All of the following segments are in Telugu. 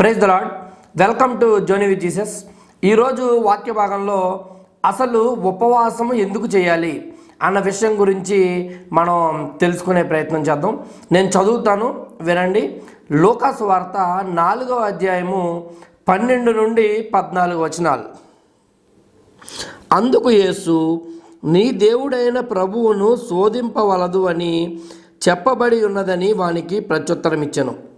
Praise the Lord welcome to Joni with Jesus ఈరోజు వాక్య భాగంలో అసలు ఉపవాసం ఎందుకు చేయాలి అన్న విషయం గురించి మనం తెలుసుకునే ప్రయత్నం చేద్దాం. నేను చదువుతాను వినండి. లోకాసు వార్త నాలుగవ అధ్యాయము పన్నెండు నుండి పద్నాలుగు వచనాలు. అందుకు యేసు నీ దేవుడైన ప్రభువును శోధింపవలదు అని చెప్పబడి ఉన్నదని వానికి ప్రత్యుత్తరమిచ్చెను.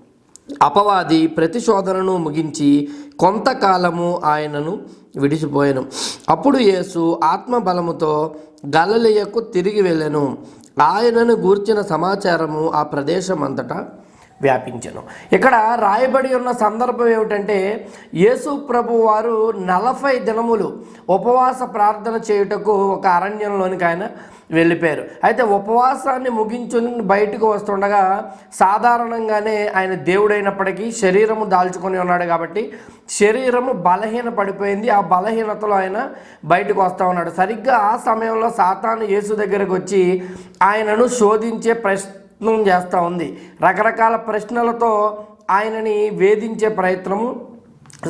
అపవాది ప్రతిశోధనను ముగించి కొంతకాలము ఆయనను విడిచిపోయాను. అప్పుడు యేసు ఆత్మబలముతో గలలియకు తిరిగి వెళ్ళెను. ఆయనను గూర్చిన సమాచారము ఆ ప్రదేశం అంతటా వ్యాపించను. ఇక్కడ రాయబడి ఉన్న సందర్భం ఏమిటంటే యేసు ప్రభు వారు నలభై దినములు ఉపవాస ప్రార్థన చేయుటకు ఒక అరణ్యంలోనికి ఆయన వెళ్ళిపోయారు. అయితే ఉపవాసాన్ని ముగించుని బయటకు వస్తుండగా సాధారణంగానే ఆయన దేవుడైనప్పటికీ శరీరము దాల్చుకొని ఉన్నాడు కాబట్టి శరీరము బలహీన పడిపోయింది. ఆ బలహీనతలో ఆయన బయటకు వస్తూ ఉన్నాడు. సరిగ్గా ఆ సమయంలో సాతాను యేసు దగ్గరకు వచ్చి ఆయనను శోధించే ప్రయత్నం చేస్తూ ఉంది. రకరకాల ప్రశ్నలతో ఆయనని వేధించే ప్రయత్నము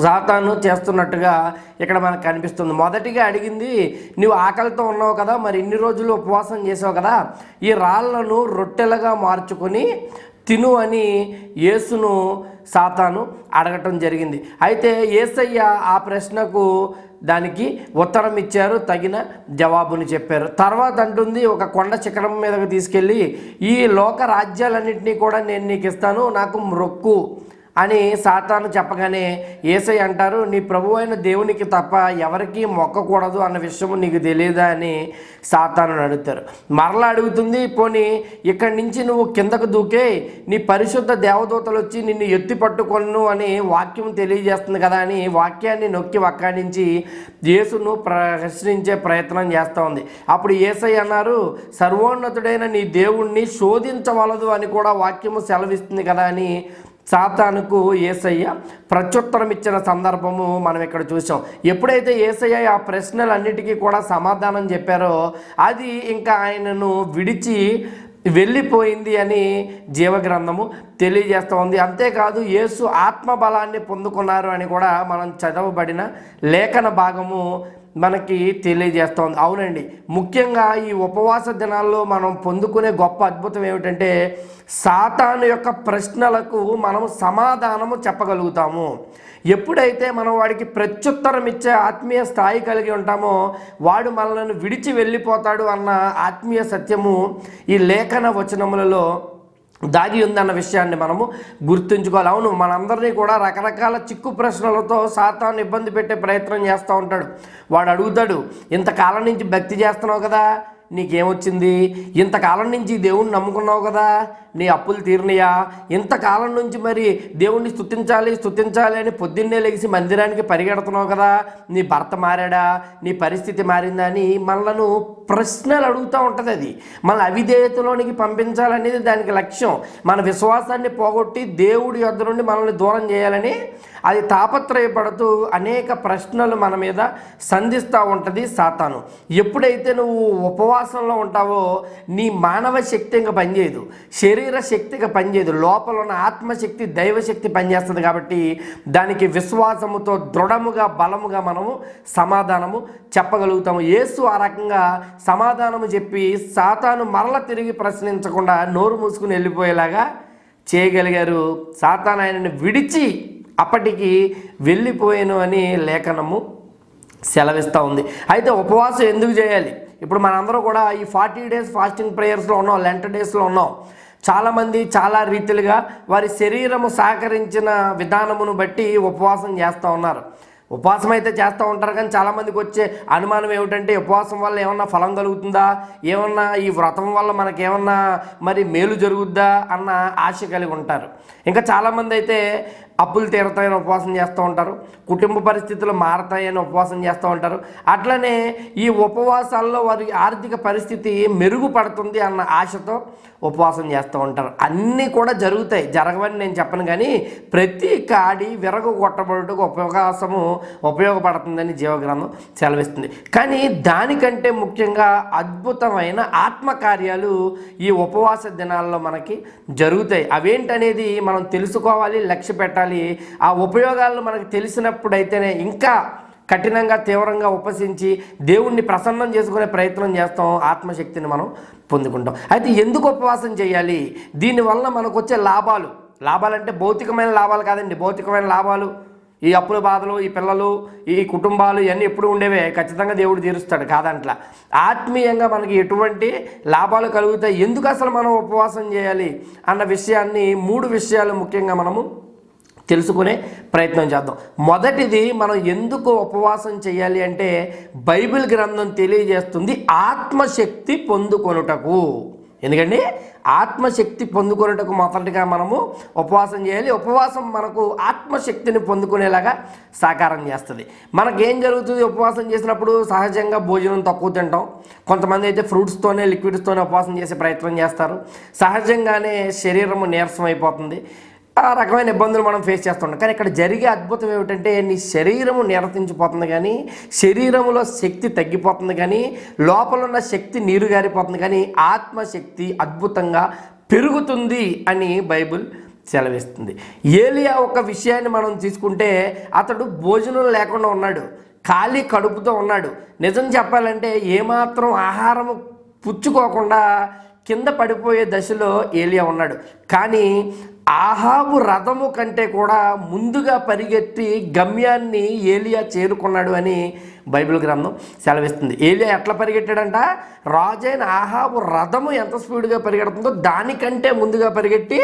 సాతాను చేస్తున్నట్టుగా ఇక్కడ మనకు కనిపిస్తుంది. మొదటిగా అడిగింది నువ్వు ఆకలితో ఉన్నావు కదా మరి ఇన్ని రోజులు ఉపవాసం చేసావు కదా ఈ రాళ్ళను రొట్టెలుగా మార్చుకొని తిను అని యేసును సాతాను అడగటం జరిగింది. అయితే ఏసయ్య ఆ ప్రశ్నకు దానికి ఉత్తరం ఇచ్చారు తగిన జవాబుని చెప్పారు. తర్వాత అంటుంది ఒక కొండ శిఖరం మీదకు తీసుకెళ్ళి ఈ లోక రాజ్యాలన్నింటినీ కూడా నేను నీకు ఇస్తాను నాకు మ్రొక్కు అని సాతాను చెప్పగానే ఏసై అంటారు నీ ప్రభు అయిన దేవునికి తప్ప ఎవరికీ మొక్కకూడదు అన్న విషయము నీకు తెలియదా? అని సాతాను అడుగుతారు మరలా అడుగుతుంది పోనీ ఇక్కడి నుంచి నువ్వు కిందకు దూకే నీ పరిశుద్ధ దేవదూతలు వచ్చి నిన్ను ఎత్తి పట్టుకొను అని వాక్యం తెలియజేస్తుంది కదా అని వాక్యాన్ని నొక్కి వక్కాడించి యేసును ప్రశ్నించే ప్రయత్నం చేస్తూ ఉంది. అప్పుడు ఏసై అన్నారు సర్వోన్నతుడైన నీ దేవుణ్ణి శోధించవలదు అని కూడా వాక్యము సెలవిస్తుంది కదా అని సాతానుకు ఏసయ్య ప్రత్యుత్తరం ఇచ్చిన సందర్భము మనం ఇక్కడ చూసాం. ఎప్పుడైతే ఏసయ్య ఆ ప్రశ్నలన్నిటికీ కూడా సమాధానం చెప్పారో అది ఇంకా ఆయనను విడిచి వెళ్ళిపోయింది అని జీవగ్రంథము తెలియజేస్తూ ఉంది. అంతేకాదు యేసు ఆత్మబలాన్ని పొందుకున్నారు అని కూడా మనం చదవబడిన లేఖన భాగము మనకి తెలియజేస్తోంది. అవునండి. ముఖ్యంగా ఈ ఉపవాస దినాల్లో మనం పొందుకునే గొప్ప అద్భుతం ఏమిటంటే సాతాను యొక్క ప్రశ్నలకు మనం సమాధానము చెప్పగలుగుతాము. ఎప్పుడైతే మనం వాడికి ప్రత్యుత్తరం ఇచ్చే ఆత్మీయ స్థాయి కలిగి ఉంటామో వాడు మనల్ని విడిచి వెళ్ళిపోతాడు అన్న ఆత్మీయ సత్యము ఈ లేఖన వచనములలో దాగి ఉందన్న విషయాన్ని మనము గుర్తుంచుకోవాలి. అవును మనందరినీ కూడా రకరకాల చిక్కు ప్రశ్నలతో సాతాన్ని ఇబ్బంది పెట్టే ప్రయత్నం చేస్తూ ఉంటాడు. వాడు అడుగుతాడు ఇంతకాలం నుంచి భక్తి చేస్తున్నావు కదా? నీకేమొచ్చింది? ఇంతకాలం నుంచి దేవుణ్ణి నమ్ముకున్నావు కదా? నీ అప్పులు తీరినయా? ఇంతకాలం నుంచి మరి దేవుణ్ణి స్తుతించాలి స్తుతించాలి అని పొద్దున్నే లెగిసి మందిరానికి పరిగెడుతున్నావు కదా? నీ భర్త మారాడా? నీ పరిస్థితి మారిందా అని మనలను ప్రశ్నలు అడుగుతూ ఉంటుంది అది. మన అవిధేయతలోనికి పంపించాలనేది దానికి లక్ష్యం. మన విశ్వాసాన్ని పోగొట్టి దేవుడి యొద్ద నుండి మనల్ని దూరం చేయాలని అది తాపత్రయపడుతూ అనేక ప్రశ్నలు మన మీద సంధిస్తూ ఉంటుంది సాతాను. ఎప్పుడైతే నువ్వు ఉపవాసంలో ఉంటావో నీ మానవ శక్తి ఇంకా పనిచేయదు. శరీర శక్తిగా పనిచేయదు. లోపల ఉన్న ఆత్మశక్తి దైవశక్తి పనిచేస్తుంది కాబట్టి దానికి విశ్వాసముతో దృఢముగా బలముగా మనము సమాధానము చెప్పగలుగుతాము. యేసు ఆ రకంగా సమాధానము చెప్పి సాతాను మరల తిరిగి ప్రశ్నించకుండా నోరు మూసుకుని వెళ్ళిపోయేలాగా చేయగలిగారు. సాతాను ఆయనను విడిచి అప్పటికి వెళ్ళిపోయాను అని లేఖనము సెలవిస్తూ ఉంది. అయితే ఉపవాసం ఎందుకు చేయాలి? ఇప్పుడు మనందరూ కూడా ఈ ఫార్టీ డేస్ ఫాస్టింగ్ ప్రేయర్స్లో ఉన్నాం లెంట డేస్లో ఉన్నాం. చాలామంది చాలా రీతిలుగా వారి శరీరము సహకరించిన విధానమును బట్టి ఉపవాసం చేస్తూ ఉన్నారు. ఉపవాసం అయితే చేస్తూ ఉంటారు కానీ చాలామందికి వచ్చే అనుమానం ఏమిటంటే ఉపవాసం వల్ల ఏమన్నా ఫలం కలుగుతుందా? ఏమన్నా ఈ వ్రతం వల్ల మనకేమన్నా మరి మేలు జరుగుద్దా? అన్న ఆశ కలిగి ఉంటారు. ఇంకా చాలామంది అయితే అప్పులు తీరతాయని ఉపవాసం చేస్తూ ఉంటారు కుటుంబ పరిస్థితులు మారతాయని ఉపవాసం చేస్తూ ఉంటారు. అట్లనే ఈ ఉపవాసాల్లో వారి ఆర్థిక పరిస్థితి మెరుగుపడుతుంది అన్న ఆశతో ఉపవాసం చేస్తూ ఉంటారు. అన్నీ కూడా జరుగుతాయి జరగవని నేను చెప్పను కానీ ప్రతి కాడి విరగ కొట్టబడుటకు ఉపవాసము ఉపయోగపడుతుందని జీవగ్రంథం సెలవిస్తుంది. కానీ దానికంటే ముఖ్యంగా అద్భుతమైన ఆత్మకార్యాలు ఈ ఉపవాస దినాల్లో మనకి జరుగుతాయి. అవేంటనేది మనం తెలుసుకోవాలి లక్ష్య పెట్టాలి ఆ ఉపయోగాలను మనకు తెలిసినప్పుడైతేనే ఇంకా కఠినంగా తీవ్రంగా ఉపసించి దేవుణ్ణి ప్రసన్నం చేసుకునే ప్రయత్నం చేస్తాం ఆత్మశక్తిని మనం పొందుకుంటాం. అయితే ఎందుకు ఉపవాసం చేయాలి? దీనివల్ల మనకు వచ్చే లాభాలు. లాభాలంటే భౌతికమైన లాభాలు కాదండి భౌతికమైన లాభాలు. ఈ అప్పుల బాధలు ఈ పిల్లలు ఈ కుటుంబాలు ఇవన్నీ ఎప్పుడు ఉండేవే. ఖచ్చితంగా దేవుడు తీరుస్తాడు కాదంట్లా. ఆత్మీయంగా మనకి ఎటువంటి లాభాలు కలుగుతాయి? ఎందుకు అసలు మనం ఉపవాసం చేయాలి? అన్న విషయాన్ని మూడు విషయాలు ముఖ్యంగా మనము తెలుసుకునే ప్రయత్నం చేద్దాం. మొదటిది మనం ఎందుకు ఉపవాసం చేయాలి అంటే బైబిల్ గ్రంథం తెలియజేస్తుంది ఆత్మశక్తి పొందుకొనుటకు. ఎందుకండి? ఆత్మశక్తి పొందుకొనుటకు మొదటిగా మనము ఉపవాసం చేయాలి. ఉపవాసం మనకు ఆత్మశక్తిని పొందుకునేలాగా సాకారం చేస్తుంది. మనకేం జరుగుతుంది? ఉపవాసం చేసినప్పుడు సహజంగా భోజనం తక్కువ తింటాం. కొంతమంది అయితే ఫ్రూట్స్తోనే లిక్విడ్స్తోనే ఉపవాసం చేసే ప్రయత్నం చేస్తారు. సహజంగానే శరీరము నీరసం అయిపోతుంది. ఆ రకమైన ఇబ్బందులు మనం ఫేస్ చేస్తుంటాం. కానీ ఇక్కడ జరిగే అద్భుతం ఏమిటంటే నీ శరీరము నిరతించిపోతుంది కానీ శరీరంలో శక్తి తగ్గిపోతుంది కానీ లోపల ఉన్న శక్తి నీరు గారిపోతుంది కానీ ఆత్మశక్తి అద్భుతంగా పెరుగుతుంది అని బైబిల్ సెలవిస్తుంది. ఏలియా ఒక విషయాన్ని మనం తీసుకుంటే అతడు భోజనం లేకుండా ఉన్నాడు. ఖాళీ కడుపుతో ఉన్నాడు. నిజం చెప్పాలంటే ఏమాత్రం ఆహారము పుచ్చుకోకుండా కింద పడిపోయే దశలో ఏలియా ఉన్నాడు. కానీ ఆహాబు రథము కంటే కూడా ముందుగా పరిగెత్తి గమ్యాన్ని ఏలియా చేరుకున్నాడు అని బైబిల్ గ్రంథం సెలవిస్తుంది. ఏలియా ఎట్లా పరిగెట్టాడంట? రాజైన ఆహాబు రథము ఎంత స్పీడ్గా పరిగెడుతుందో దానికంటే ముందుగా పరిగెట్టి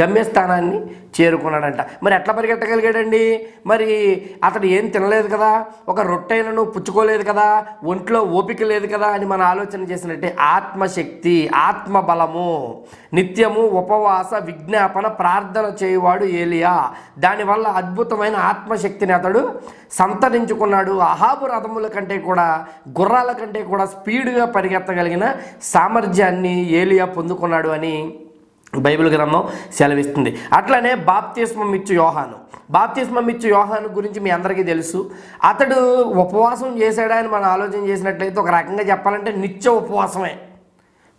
గమ్యస్థానాన్ని చేరుకున్నాడంట. మరి ఎట్లా పరిగెట్టగలిగాడండి మరి అతడు ఏం తినలేదు కదా? ఒక రొట్టెలను పుచ్చుకోలేదు కదా? ఒంట్లో ఓపిక లేదు కదా? అని మనం ఆలోచన చేసినట్టే ఆత్మశక్తి ఆత్మబలము నిత్యము ఉపవాస విజ్ఞాపన ప్రార్థన చేయువాడు ఏలియా. దానివల్ల అద్భుతమైన ఆత్మశక్తిని అతడు సంతరించుకున్నాడు. అహాబు రథముల కంటే కూడా గుర్రాల కంటే కూడా స్పీడ్గా పరిగెత్తగలిగిన సామర్థ్యాన్ని ఏలియా పొందుకున్నాడు అని బైబిల్ గ్రంథం సెలవిస్తుంది. అట్లనే బాప్తిస్మం ఇచ్చు యోహాను. బాప్తిస్మం ఇచ్చు యోహాను గురించి మీ అందరికీ తెలుసు. అతడు ఉపవాసం చేశాడా అని మనం ఆలోచన చేసినట్లయితే ఒక రకంగా చెప్పాలంటే నిత్య ఉపవాసమే.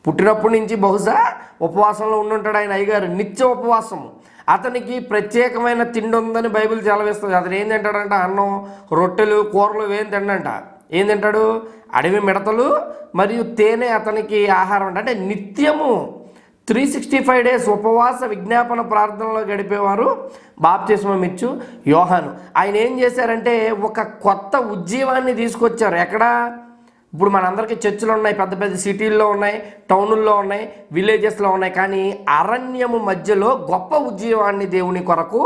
పుట్టినప్పటి నుంచి బహుశా ఉపవాసంలో ఉండుంటాడు ఆయన అయ్యగారు. నిత్య ఉపవాసము. అతనికి ప్రత్యేకమైన తిండి ఉందని బైబిల్ సెలవిస్తుంది. అతను ఏం తింటాడంట? అన్నం రొట్టెలు కూరలు ఏం తిండంట ఏం తింటాడు? అడవి మిడతలు మరియు తేనె అతనికి ఆహారం అంటే నిత్యము త్రీ సిక్స్టీ ఫైవ్ డేస్ ఉపవాస విజ్ఞాపన ప్రార్థనలో గడిపేవారు బాప్తిస్మం ఇచ్చు యోహాను. ఆయన ఏం చేశారంటే ఒక కొత్త ఉజ్జీవాన్ని తీసుకొచ్చారు. ఎక్కడ? ఇప్పుడు మనందరికీ చర్చిలు ఉన్నాయి పెద్ద పెద్ద సిటీల్లో ఉన్నాయి టౌనుల్లో ఉన్నాయి విలేజెస్లో ఉన్నాయి. కానీ అరణ్యము మధ్యలో గొప్ప ఉద్యమాన్ని దేవుని కొరకు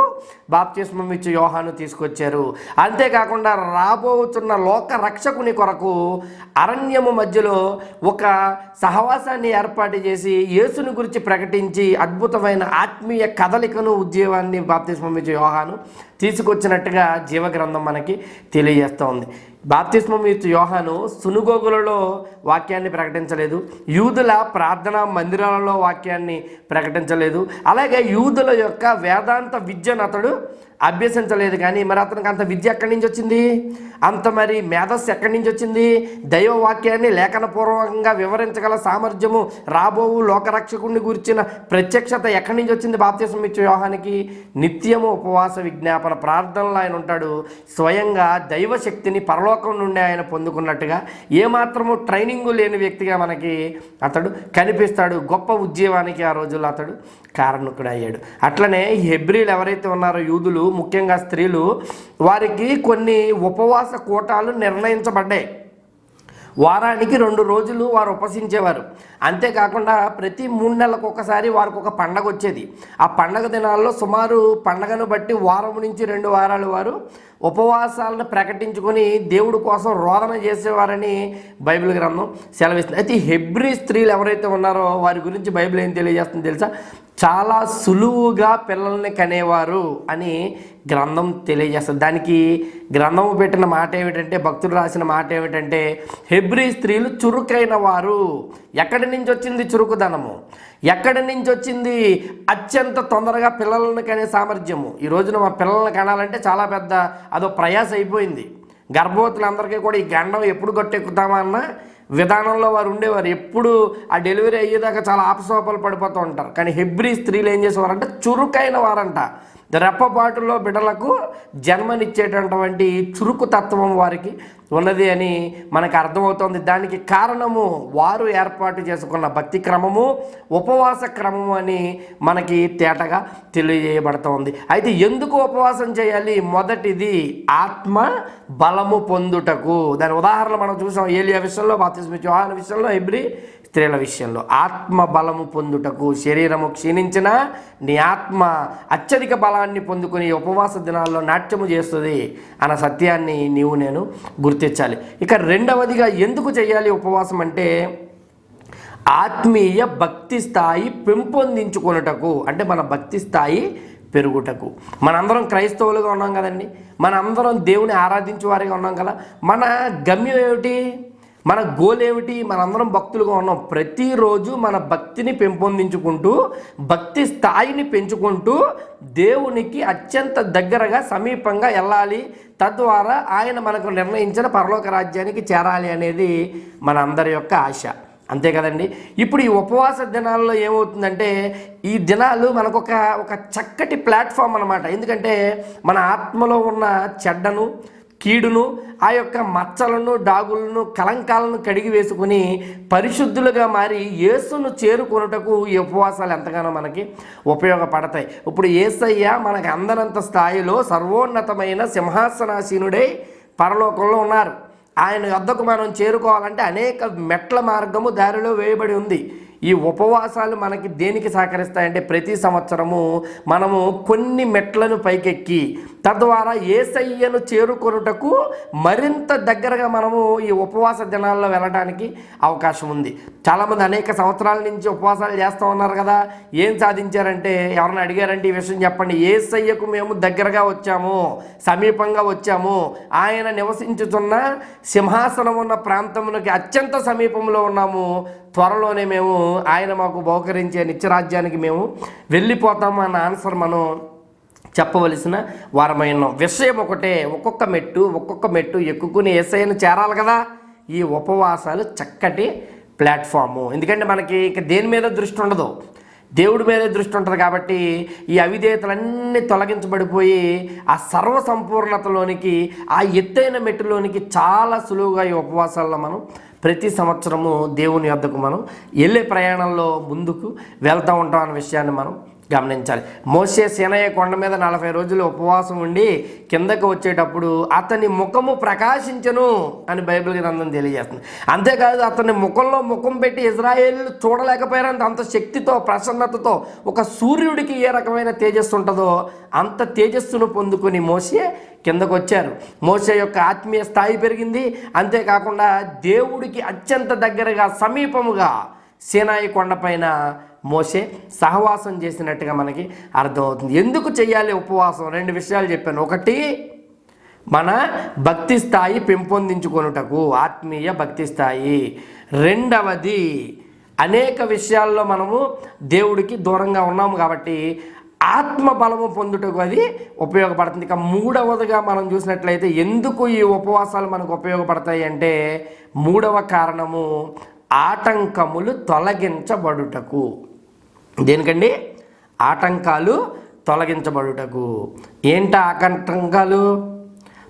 బాప్తిస్మం ఇచ్చి యోహాను తీసుకొచ్చారు. అంతేకాకుండా రాబోతున్న లోక రక్షకుని కొరకు అరణ్యము మధ్యలో ఒక సహవాసాన్ని ఏర్పాటు చేసి యేసుని గురించి ప్రకటించి అద్భుతమైన ఆత్మీయ కదలికను ఉద్యమాన్ని బాప్తిస్మం ఇచ్చే యోహాను తీసుకొచ్చినట్టుగా జీవగ్రంథం మనకి తెలియజేస్తూ ఉంది బాప్తిస్మం ఇచ్చే యోహాను సునుగోగులలో వాక్యాన్ని ప్రకటించలేదు. యూదుల ప్రార్థనా మందిరాలలో వాక్యాన్ని ప్రకటించలేదు. అలాగే యూదుల యొక్క వేదాంత విద్యను అతడు అభ్యసించలేదు కానీ మరి అతనికి అంత విద్య ఎక్కడి నుంచి వచ్చింది? అంత మరి మేధస్సు ఎక్కడి నుంచి వచ్చింది? దైవ వాక్యాన్ని లేఖనపూర్వకంగా వివరించగల సామర్థ్యము రాబోవు లోకరక్షకుడిని గురించిన ప్రత్యక్షత ఎక్కడి నుంచి వచ్చింది బాప్తీసం ఇచ్చే వ్యూహానికి నిత్యము ఉపవాస విజ్ఞాపన ప్రార్థనలో ఆయన ఉంటాడు. స్వయంగా దైవశక్తిని పరలోకం నుండి ఆయన పొందుకున్నట్టుగా ఏమాత్రము ట్రైనింగ్ లేని వ్యక్తిగా మనకి అతడు కనిపిస్తాడు. గొప్ప ఉద్యమానికి ఆ రోజుల్లో అతడు కారణకుడు అయ్యాడు అట్లనే ఈ హెబ్రిలు ఎవరైతే ఉన్నారో యూదులు ముఖ్యంగా స్త్రీలు వారికి కొన్ని ఉపవాస కూటాలు నిర్ణయించబడ్డాయి. వారానికి రెండు రోజులు వారు ఉపసించేవారు. అంతేకాకుండా ప్రతి మూడు నెలలకు ఒకసారి వారికి ఒక పండగ వచ్చేది. ఆ పండగ దినాల్లో సుమారు పండగను బట్టి వారం నుంచి రెండు వారాలు వారు ఉపవాసాలను ప్రకటించుకొని దేవుడి కోసం రోదన చేసేవారని బైబిల్ గ్రంథం సెలవిస్తుంది. అయితే హెబ్రి హెబ్రీ స్త్రీలు ఎవరైతే ఉన్నారో వారి గురించి బైబిల్ ఏం తెలియజేస్తుంది తెలుసా? చాలా సులువుగా పిల్లల్ని కనేవారు అని గ్రంథం తెలియజేస్తుంది. దానికి గ్రంథము పెట్టిన మాట ఏమిటంటే భక్తులు రాసిన మాట ఏమిటంటే హెబ్రి స్త్రీలు చురుకైన వారు. ఎక్కడి నుంచి వచ్చింది చురుకుదనము? ఎక్కడి నుంచి వచ్చింది అత్యంత తొందరగా పిల్లలను కనే సామర్థ్యము? ఈ రోజున మా పిల్లల్ని కనాలంటే చాలా పెద్ద అదో ప్రయాస అయిపోయింది. గర్భవతులందరికీ కూడా ఈ గండం ఎప్పుడు గట్టెక్కుతామన్నా విధానంలో వారు ఉండేవారు. ఎప్పుడు ఆ డెలివరీ అయ్యేదాకా చాలా ఆపసోపాలు పడిపోతూ ఉంటారు. కానీ హెబ్రి స్త్రీలు ఏం చేసేవారంటే చురుకైన వారంట. రెప్పపాటులో బిడ్డలకు జన్మనిచ్చేటటువంటి చురుకు తత్వం వారికి ఉన్నది అని మనకు అర్థమవుతోంది. దానికి కారణము వారు ఏర్పాటు చేసుకున్న భక్తి క్రమము ఉపవాస క్రమము అని మనకి తేటగా తెలియజేయబడుతోంది. అయితే ఎందుకు ఉపవాసం చేయాలి? మొదటిది ఆత్మ బలము పొందుటకు. దాని ఉదాహరణ మనం చూసాం. ఏలియా విషయంలో బాప్తిస్మ విషయంలో ఎబ్రి స్త్రీల విషయంలో. ఆత్మ బలము పొందుటకు శరీరము క్షీణించిన నీ ఆత్మ అత్యధిక బలాన్ని పొందుకుని ఉపవాస దినాల్లో నాట్యము చేస్తుంది అన్న సత్యాన్ని నీవు నేను గుర్తించాలి. ఇక రెండవదిగా ఎందుకు చేయాలి ఉపవాసం అంటే ఆత్మీయ భక్తి స్థాయి పెంపొందించుకొనుటకు అంటే మన భక్తి స్థాయి పెరుగుటకు. మనందరం క్రైస్తవులుగా ఉన్నాం కదండి. మనందరం దేవుని ఆరాధించే వారిగా ఉన్నాం కదా. మన గమ్యం ఏమిటి? మన గోల్ ఏమిటి? మనందరం భక్తులుగా ఉన్నాం. ప్రతిరోజు మన భక్తిని పెంపొందించుకుంటూ భక్తి స్థాయిని పెంచుకుంటూ దేవునికి అత్యంత దగ్గరగా సమీపంగా వెళ్ళాలి. తద్వారా ఆయన మనకు నిర్ణయించిన పరలోక రాజ్యానికి చేరాలి అనేది మన అందరి యొక్క ఆశ. అంతే కదండి? ఇప్పుడు ఈ ఉపవాస దినాల్లో ఏమవుతుందంటే ఈ దినాలు మనకు ఒక ఒక చక్కటి ప్లాట్ఫామ్ అనమాట ఎందుకంటే మన ఆత్మలో ఉన్న చెడ్డను కీడును ఆ యొక్క మచ్చలను డాగులను కలంకాలను కడిగి వేసుకుని పరిశుద్ధులుగా మారి యేసును చేరుకొనుటకు ఈ ఉపవాసాలు ఎంతగానో మనకి ఉపయోగపడతాయి. ఇప్పుడు ఏసయ్య మనకు అందనంత స్థాయిలో సర్వోన్నతమైన సింహాసనాసీనుడై పరలోకంలో ఉన్నారు. ఆయన వద్దకు మనం చేరుకోవాలంటే అనేక మెట్ల మార్గము దారిలో వేయబడి ఉంది. ఈ ఉపవాసాలు మనకి దేనికి సహకరిస్తాయంటే ప్రతి సంవత్సరము మనము కొన్ని మెట్లను పైకెక్కి తద్వారా ఏసయ్యను చేరుకొనుటకు మరింత దగ్గరగా మనము ఈ ఉపవాస దినాల్లో వెళ్ళడానికి అవకాశం ఉంది. చాలామంది అనేక సంవత్సరాల నుంచి ఉపవాసాలు చేస్తూ ఉన్నారు కదా. ఏం సాధించారంటే ఎవరైనా అడిగారంటే ఈ విషయం చెప్పండి. ఏసయ్యకు మేము దగ్గరగా వచ్చాము సమీపంగా వచ్చాము. ఆయన నివసించుతున్న సింహాసనం ఉన్న ప్రాంతమునకి అత్యంత సమీపంలో ఉన్నాము. త్వరలోనే మేము ఆయన మాకు బహుకరించే నిత్యరాజ్యానికి మేము వెళ్ళిపోతాము అన్న ఆన్సర్ మనం చెప్పవలసిన వారమైన విషయం ఒకటే. ఒక్కొక్క మెట్టు ఒక్కొక్క మెట్టు ఎక్కుకుని ఏసైను చేరాలి కదా. ఈ ఉపవాసాలు చక్కటి ప్లాట్ఫాము. ఎందుకంటే మనకి ఇక దేని మీద దృష్టి ఉండదు. దేవుడి మీదే దృష్టి ఉంటుంది కాబట్టి ఈ అవిధేయతలన్నీ తొలగించబడిపోయి ఆ సర్వసంపూర్ణతలోనికి ఆ ఎత్తైన మెట్టులోనికి చాలా సులువుగా ఈ ఉపవాసాల్లో మనం ప్రతి సంవత్సరము దేవుని వద్దకు మనం వెళ్ళే ప్రయాణంలో ముందుకు వెళ్తూ ఉంటాం అన్న విషయాన్ని మనం గమనించాలి. మోసే సేనయ్య కొండ మీద నలభై రోజులు ఉపవాసం ఉండి కిందకు వచ్చేటప్పుడు అతని ముఖము ప్రకాశించను అని బైబిల్ గ్రంథం తెలియజేస్తుంది. అంతేకాదు అతని ముఖంలో ముఖం పెట్టి ఇజ్రాయేల్ చూడలేకపోయినంత అంత శక్తితో ప్రసన్నతతో ఒక సూర్యుడికి ఏ రకమైన తేజస్సు ఉంటుందో అంత తేజస్సును పొందుకుని మోసే కిందకు వచ్చారు మోసే యొక్క ఆత్మీయ స్థాయి పెరిగింది. అంతేకాకుండా దేవుడికి అత్యంత దగ్గరగా సమీపముగా సేనాయి కొండపైన మోసే సహవాసం చేసినట్టుగా మనకి అర్థమవుతుంది. ఎందుకు చేయాలి ఉపవాసం? రెండు విషయాలు చెప్పాను. ఒకటి మన భక్తి స్థాయి పెంపొందించుకొనుటకు ఆత్మీయ భక్తి స్థాయి. రెండవది అనేక విషయాల్లో మనము దేవుడికి దూరంగా ఉన్నాము కాబట్టి ఆత్మ బలము పొందుటకు అది ఉపయోగపడుతుంది. ఇక మూడవదిగా మనం చూసినట్లయితే ఎందుకు ఈ ఉపవాసాలు మనకు ఉపయోగపడతాయి అంటే మూడవ కారణము ఆటంకములు తొలగించబడుటకు. దేనికండి? ఆటంకాలు తొలగించబడుటకు. ఏంట ఆటంకాలు?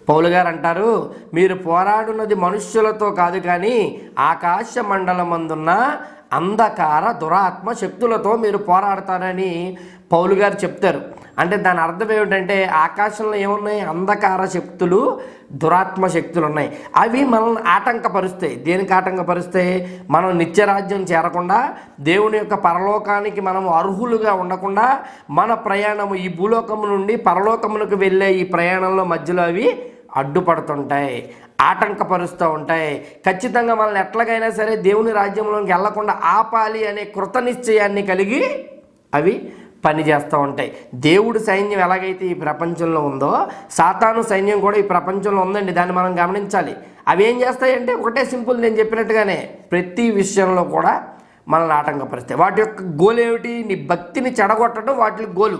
పౌలు గారు అంటారు మీరు పోరాడున్నది మనుష్యులతో కాదు కానీ ఆకాశ మండలమందున్న అంధకార దురాత్మ శక్తులతో మీరు పోరాడతారని పౌలు గారు చెప్తారు. అంటే దాని అర్థం ఏమిటంటే ఆకాశంలో ఏమున్నాయి? అంధకార శక్తులు దురాత్మ శక్తులు ఉన్నాయి. అవి మనల్ని ఆటంకపరుస్తాయి. దేనికి ఆటంకపరుస్తాయి? మనం నిత్యరాజ్యం చేరకుండా దేవుని యొక్క పరలోకానికి మనం అర్హులుగా ఉండకుండా మన ప్రయాణము ఈ భూలోకము నుండి పరలోకమునకు వెళ్ళే ఈ ప్రయాణంలో మధ్యలో అవి అడ్డుపడుతుంటాయి ఆటంకపరుస్తూ ఉంటాయి. ఖచ్చితంగా మనల్ని ఎట్లాగైనా సరే దేవుని రాజ్యంలోకి వెళ్ళకుండా ఆపాలి అనే కృత నిశ్చయాన్ని కలిగి అవి పని చేస్తూ ఉంటాయి. దేవుడు సైన్యం ఎలాగైతే ఈ ప్రపంచంలో ఉందో సాతాను సైన్యం కూడా ఈ ప్రపంచంలో ఉందండి. దాన్ని మనం గమనించాలి. అవి ఏం చేస్తాయంటే ఒకటే సింపుల్ నేను చెప్పినట్టుగానే ప్రతి విషయంలో కూడా మనల్ని ఆటంకపరుస్తాయి. వాటి యొక్క గోల్ ఏమిటి? నీ భక్తిని చెడగొట్టడం వాటి గోలు.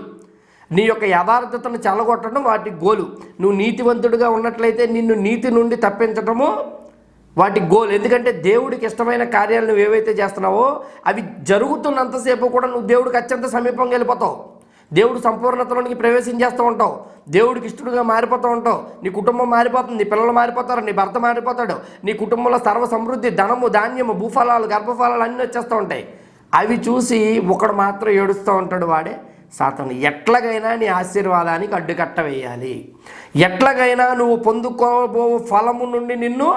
నీ యొక్క యథార్థతను చెలగొట్టడం వాటి గోలు. నువ్వు నీతివంతుడిగా ఉన్నట్లయితే నిన్ను నీతి నుండి తప్పించటము వాటి గోల్. ఎందుకంటే దేవుడికి ఇష్టమైన కార్యాలు నువ్వు ఏవైతే చేస్తున్నావో అవి జరుగుతున్నంతసేపు కూడా నువ్వు దేవుడికి అత్యంత సమీపంగా వెళ్ళిపోతావు. దేవుడు సంపూర్ణతలోనికి ప్రవేశించేస్తూ ఉంటావు. దేవుడికి ఇష్టడుగా మారిపోతూ ఉంటావు. నీ కుటుంబం మారిపోతుంది నీ పిల్లలు మారిపోతారు నీ భర్త మారిపోతాడు నీ కుటుంబంలో సర్వ సమృద్ధి ధనము ధాన్యము భూఫలాలు గర్భఫలాలు అన్నీ వచ్చేస్తూ ఉంటాయి. అవి చూసి ఒకడు మాత్రం ఏడుస్తూ ఉంటాడు వాడే. సాతను ఎట్లాగైనా నీ ఆశీర్వాదానికి అడ్డుకట్ట వేయాలి. ఎట్లాగైనా నువ్వు పొందుకోబో ఫలము నుండి నిన్ను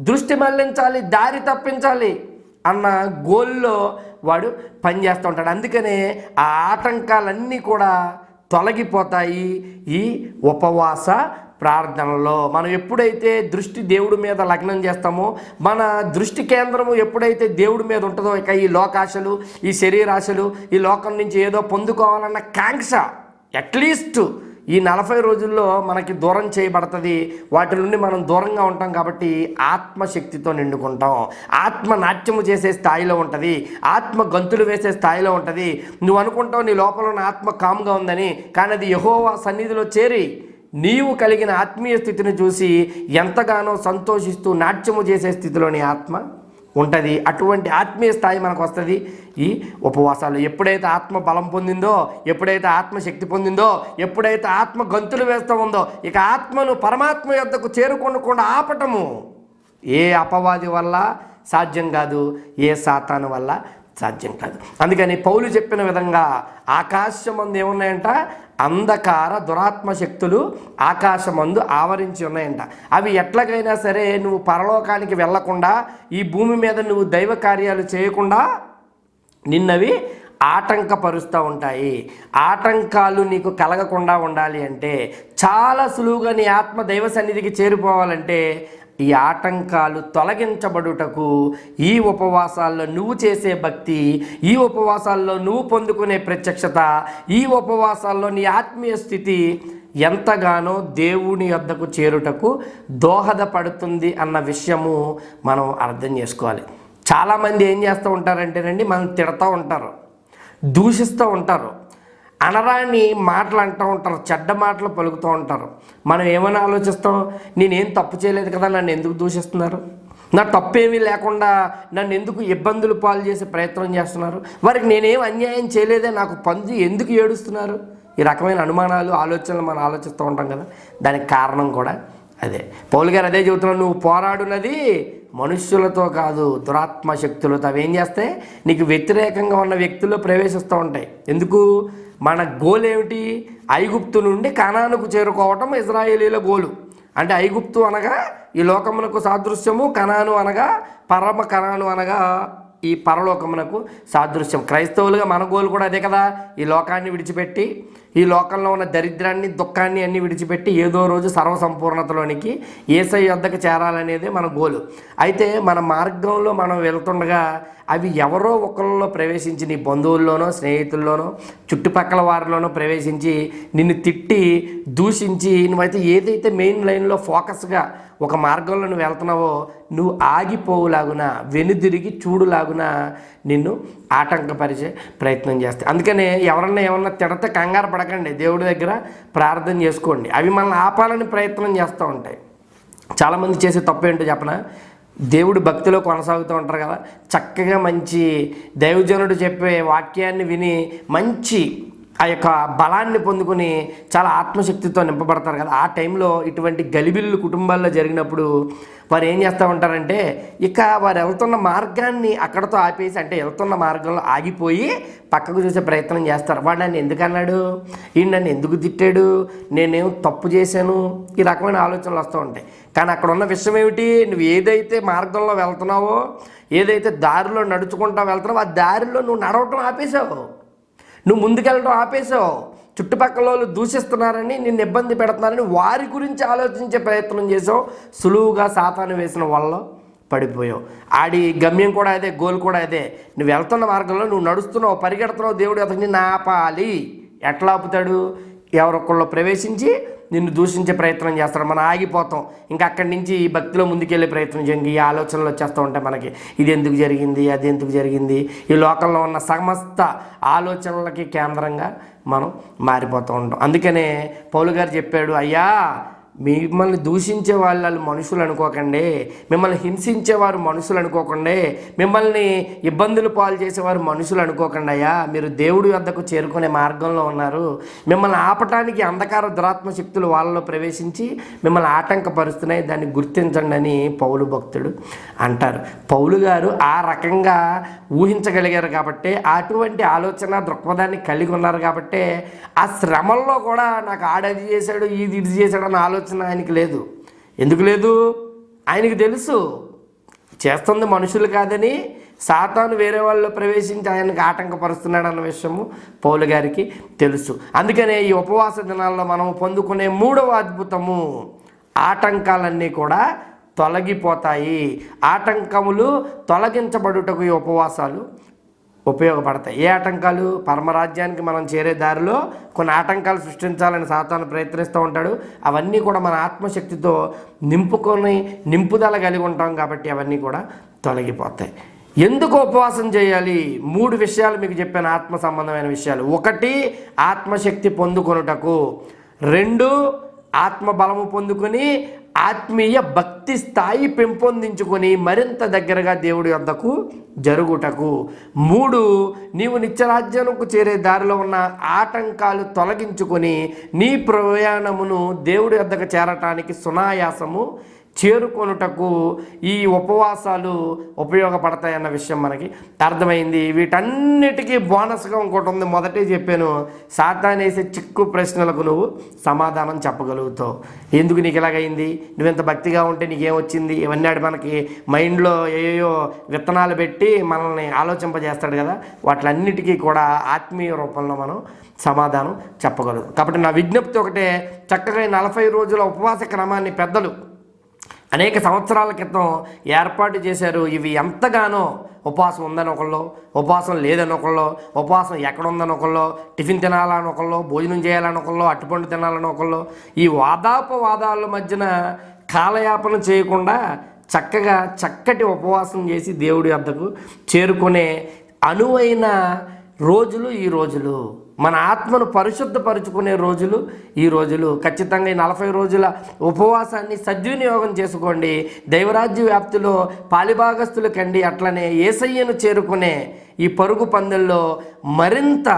దృష్టి మళ్ళించాలి దారి తప్పించాలి అన్న గోల్లో వాడు పనిచేస్తూ ఉంటాడు. అందుకనే ఆ ఆటంకాలన్నీ కూడా తొలగిపోతాయి ఈ ఉపవాస ప్రార్థనలో. మనం ఎప్పుడైతే దృష్టి దేవుడి మీద లగ్నం చేస్తామో మన దృష్టి కేంద్రము ఎప్పుడైతే దేవుడి మీద ఉంటుందో ఇక ఈ లోకాశలు ఈ శరీరాశలు ఈ లోకం నుంచి ఏదో పొందుకోవాలన్న కాంక్ష అట్లీస్ట్ ఈ నలభై రోజుల్లో మనకి దూరం చేయబడుతుంది. వాటి నుండి మనం దూరంగా ఉంటాం కాబట్టి ఆత్మశక్తితో నిండుకుంటాం. ఆత్మ నాట్యము చేసే స్థాయిలో ఉంటుంది. ఆత్మ గంతులు వేసే స్థాయిలో ఉంటుంది. నువ్వు అనుకుంటావు నీ లోపల ఉన్న ఆత్మ కామ్గా ఉందని కానీ అది యహోవా సన్నిధిలో చేరి నీవు కలిగిన ఆత్మీయ స్థితిని చూసి ఎంతగానో సంతోషిస్తూ నాట్యము చేసే స్థితిలోని ఆత్మ ఉంటుంది. అటువంటి ఆత్మీయ స్థాయి మనకు వస్తుంది. ఈ ఉపవాసాలు ఎప్పుడైతే ఆత్మ బలం పొందిందో ఎప్పుడైతే ఆత్మ శక్తి పొందిందో ఎప్పుడైతే ఆత్మ గంతులు వేస్తూ ఉందో ఇక ఆత్మను పరమాత్మ యొద్దకు చేరుకొనకుండా ఆపటము ఏ అపవాది వల్ల సాధ్యం కాదు ఏ సాతాను వల్ల సాధ్యం కాదు. అందుకని పౌలు చెప్పిన విధంగా ఆకాశమందు ఏమున్నాయంట? అంధకార దురాత్మ శక్తులు ఆకాశమందు ఆవరించి ఉన్నాయంట. అవి ఎట్లాగైనా సరే నువ్వు పరలోకానికి వెళ్ళకుండా ఈ భూమి మీద నువ్వు దైవ కార్యాలు చేయకుండా నిన్నవి ఆటంకపరుస్తూ ఉంటాయి. ఆటంకాలు నీకు కలగకుండా ఉండాలి అంటే చాలా సులువుగా నీ ఆత్మ దైవ సన్నిధికి చేరిపోవాలంటే ఈ ఆటంకాలు తొలగించబడుటకు ఈ ఉపవాసాల్లో నువ్వు చేసే భక్తి ఈ ఉపవాసాల్లో నువ్వు పొందుకునే ప్రత్యక్షత ఈ ఉపవాసాల్లో నీ ఆత్మీయ స్థితి ఎంతగానో దేవుని వద్దకు చేరుటకు దోహదపడుతుంది అన్న విషయము మనం అర్థం చేసుకోవాలి. చాలామంది ఏం చేస్తూ ఉంటారంటేనండి మనం తిడతా ఉంటారు దూషిస్తూ ఉంటారు. అనరాని మాటలు అంటూ ఉంటారు చెడ్డ మాటలు పలుకుతూ ఉంటారు. మనం ఏమైనా ఆలోచిస్తాం? నేనేం తప్పు చేయలేదు కదా నన్ను ఎందుకు దూషిస్తున్నారు? నా తప్పేమీ లేకుండా నన్ను ఎందుకు ఇబ్బందులు పాలు చేసే ప్రయత్నం చేస్తున్నారు? వారికి నేనేం అన్యాయం చేయలేదే నాకు పంది ఎందుకు ఏడుస్తున్నారు? ఈ రకమైన అనుమానాలు ఆలోచనలు మనం ఆలోచిస్తూ ఉంటాం కదా. దానికి కారణం కూడా అదే. పౌలు గారు అదే చెబుతున్నాడు నువ్వు పోరాడున్నది మనుష్యులతో కాదు దురాత్మ శక్తులతో. అవి ఏం చేస్తాయి? నీకు వ్యతిరేకంగా ఉన్న వ్యక్తుల్లో ప్రవేశిస్తూ ఉంటాయి. ఎందుకు? మన గోల్ ఏమిటి? ఐగుప్తు నుండి కణానుకు చేరుకోవటం ఇజ్రాయేలీల గోలు. అంటే ఐగుప్తు అనగా ఈ లోకమునకు సాదృశ్యము కణాను అనగా పరమ కణాను అనగా ఈ పరలోకమునకు సాదృశ్యం. క్రైస్తవులుగా మన గోలు కూడా అదే కదా? ఈ లోకాన్ని విడిచిపెట్టి ఈ లోకంలో ఉన్న దరిద్రాన్ని దుఃఖాన్ని అన్ని విడిచిపెట్టి ఏదో రోజు సర్వసంపూర్ణతలోనికి ఏసై వద్దకు చేరాలనేదే మన గోలు. అయితే మన మార్గంలో మనం వెళ్తుండగా అవి ఎవరో ఒకరిలో ప్రవేశించి నీ బంధువుల్లోనో స్నేహితుల్లోనో చుట్టుపక్కల వారిలోనో ప్రవేశించి నిన్ను తిట్టి దూషించి నువ్వైతే ఏదైతే మెయిన్ లైన్లో ఫోకస్గా ఒక మార్గంలో నువ్వు వెళ్తున్నావో నువ్వు ఆగిపోవులాగున వెనుదిరిగి చూడులాగున నిన్ను ఆటంకపరిచే ప్రయత్నం చేస్తాయి. అందుకనే ఎవరన్నా ఏమన్నా తిడతే కంగారు పడకండి. దేవుడి దగ్గర ప్రార్థన చేసుకోండి. అవి మనల్ని ఆపాలని ప్రయత్నం చేస్తూ ఉంటాయి. చాలామంది చేసే తప్పు ఏంటో చెప్పనా? దేవుడు భక్తిలో కొనసాగుతూ ఉంటారు కదా. చక్కగా మంచి దైవజనుడు చెప్పే వాక్యాన్ని విని మంచి ఆ యొక్క బలాన్ని పొందుకుని చాలా ఆత్మశక్తితో నింపబడతారు కదా. ఆ టైంలో ఇటువంటి గలిబిల్లు కుటుంబాల్లో జరిగినప్పుడు వారు ఏం చేస్తూ ఉంటారంటే ఇక వారు వెళ్తున్న మార్గాన్ని అక్కడతో ఆపేసి అంటే వెళ్తున్న మార్గంలో ఆగిపోయి పక్కకు చూసే ప్రయత్నం చేస్తారు. వాడు నన్ను ఎందుకు అన్నాడు? ఈయన నన్ను ఎందుకు తిట్టాడు? నేనేం తప్పు చేశాను? ఈ రకమైన ఆలోచనలు వస్తూ ఉంటాయి. కానీ అక్కడ ఉన్న విషయం ఏమిటి? నువ్వు ఏదైతే మార్గంలో వెళ్తున్నావో ఏదైతే దారిలో నడుచుకుంటా వెళ్తున్నావో ఆ దారిలో నువ్వు నడవటం ఆపేసావు నువ్వు ముందుకెళ్ళడం ఆపేసావు చుట్టుపక్కల వాళ్ళు దూషిస్తున్నారని నిన్ను ఇబ్బంది పెడుతున్నారని వారి గురించి ఆలోచించే ప్రయత్నం చేసావు సులువుగా సాతాను వేసిన వల్ల పడిపోయావు. ఆడి గమ్యం కూడా అదే గోల్ కూడా అదే. నువ్వు వెళ్తున్న మార్గంలో నువ్వు నడుస్తున్నావు పరిగెడుతున్నావు దేవుడు అతను నాపాలి ఆపాలి. ఎట్లా ఆపుతాడు? ఎవరొకళ్ళు ప్రవేశించి నిన్ను దూషించే ప్రయత్నం చేస్తాడు. మనం ఆగిపోతాం. ఇంకా అక్కడి నుంచి ఈ భక్తిలో ముందుకెళ్ళే ప్రయత్నం చేయండి. ఈ ఆలోచనలు వచ్చేస్తూ ఉంటాయి మనకి. ఇది ఎందుకు జరిగింది? అది ఎందుకు జరిగింది? ఈ లోకంలో ఉన్న సమస్త ఆలోచనలకి కేంద్రంగా మనం మారిపోతూ ఉంటాం. అందుకనే పౌలు గారు చెప్పాడు అయ్యా మిమ్మల్ని దూషించే వాళ్ళు మనుషులు అనుకోకండి. మిమ్మల్ని హింసించేవారు మనుషులు అనుకోకండి. మిమ్మల్ని ఇబ్బందులు పాలు చేసేవారు మనుషులు అనుకోకండి అయ్యా. మీరు దేవుడి వద్దకు చేరుకునే మార్గంలో ఉన్నారు. మిమ్మల్ని ఆపటానికి అంధకార దురాత్మ శక్తులు వాళ్ళలో ప్రవేశించి మిమ్మల్ని ఆటంకపరుస్తున్నాయి. దాన్ని గుర్తించండి అని పౌలు భక్తుడు అంటారు. పౌలు గారు ఆ రకంగా ఊహించగలిగారు కాబట్టి అటువంటి ఆలోచన దృక్పథాన్ని కలిగి ఉన్నారు కాబట్టి ఆ శ్రమల్లో కూడా నాకు ఆడది చేశాడు ఇది ఇది చేశాడు అని ఆలోచన ఆయనకి లేదు. ఎందుకు లేదు? ఆయనకి తెలుసు. చేస్తుంది మనుషులు కాదని సాతాను వేరే వాళ్ళు ప్రవేశించి ఆయనకు ఆటంకపరుస్తున్నాడు అన్న విషయము పౌలు గారికి తెలుసు. అందుకనే ఈ ఉపవాస దినాల్లో మనం పొందుకునే మూడవ అద్భుతము ఆటంకాలన్నీ కూడా తొలగిపోతాయి. ఆటంకములు తొలగించబడుటకు ఈ ఉపవాసాలు ఉపయోగపడతాయి. ఏ ఆటంకాలు పరమరాజ్యానికి మనం చేరే దారిలో కొన్ని ఆటంకాలు సృష్టించాలని సాతాను ప్రయత్నిస్తూ ఉంటాడు. అవన్నీ కూడా మన ఆత్మశక్తితో నింపుకొని నింపుదల కలిగి ఉంటాం కాబట్టి అవన్నీ కూడా తొలగిపోతాయి. ఎందుకు ఉపవాసం చేయాలి? మూడు విషయాలు మీకు చెప్పాను ఆత్మ సంబంధమైన విషయాలు. ఒకటి ఆత్మశక్తి పొందుకొనుటకు. రెండు ఆత్మ బలము పొందుకొని ఆత్మీయ భక్తి స్థాయి పెంపొందించుకొని మరింత దగ్గరగా దేవుడి వద్దకు జరుగుటకు. మూడు నీవు నిత్యరాజ్యానికి చేరే దారిలో ఉన్న ఆటంకాలు తొలగించుకొని నీ ప్రయాణమును దేవుడి వద్దకు చేరటానికి సునాయాసము చేరుకొనుటకు ఈ ఉపవాసాలు ఉపయోగపడతాయన్న విషయం మనకి అర్థమైంది. వీటన్నిటికీ బోనస్గా ఇంకోటి ఉంది. మొదటే చెప్పాను సాతానేసే చిక్కు ప్రశ్నలకు నువ్వు సమాధానం చెప్పగలుగుతావు. ఎందుకు నీకు ఇలాగైంది? నువ్వెంత భక్తిగా ఉంటే నీకేమొచ్చింది? ఇవన్నీ మనకి మైండ్లో ఏయో విత్తనాలు పెట్టి మనల్ని ఆలోచింపజేస్తాడు కదా. వాటిలన్నిటికీ కూడా ఆత్మీయ రూపంలో మనం సమాధానం చెప్పగలదు కాబట్టి నా విజ్ఞప్తి ఒకటే చక్కగా నలభై రోజుల ఉపవాస క్రమాన్ని పెద్దలు అనేక సంవత్సరాల క్రితం ఏర్పాటు చేశారు. ఇవి ఎంతగానో ఉపవాసం ఉందని ఒకళ్ళు ఉపవాసం లేదని ఒకళ్ళు ఉపవాసం ఎక్కడ ఉందని ఒకళ్ళు టిఫిన్ తినాలని ఒకళ్ళు భోజనం చేయాలని ఒకళ్ళు అట్టుపండు తినాలని ఒకళ్ళు. ఈ వాదాపవాదాల మధ్యన కాలయాపన చేయకుండా చక్కగా చక్కటి ఉపవాసం చేసి దేవుడి వద్దకు చేరుకునే అనువైన రోజులు ఈ రోజులు. మన ఆత్మను పరిశుద్ధపరుచుకునే రోజులు ఈ రోజులు ఖచ్చితంగా ఈ నలభై రోజుల ఉపవాసాన్ని సద్వినియోగం చేసుకోండి. దైవరాజ్య వ్యాప్తిలో పాలిభాగస్తులు కండి అట్లనే ఏసయ్యను చేరుకునే ఈ పరుగు పందెల్లో మరింత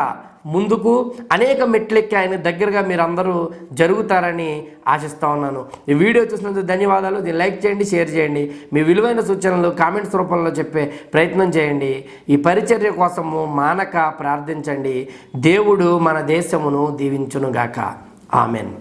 ముందుకు అనేక మెట్లెక్కి ఆయన దగ్గరగా మీరు అందరూ జరుగుతారని ఆశిస్తా ఉన్నాను. ఈ వీడియో చూసినందుకు ధన్యవాదాలు. దీన్ని లైక్ చేయండి షేర్ చేయండి. మీ విలువైన సూచనలు కామెంట్స్ రూపంలో చెప్పే ప్రయత్నం చేయండి. ఈ పరిచర్య కోసము మానక ప్రార్థించండి. దేవుడు మన దేశమును దీవించునుగాక. ఆమెన్.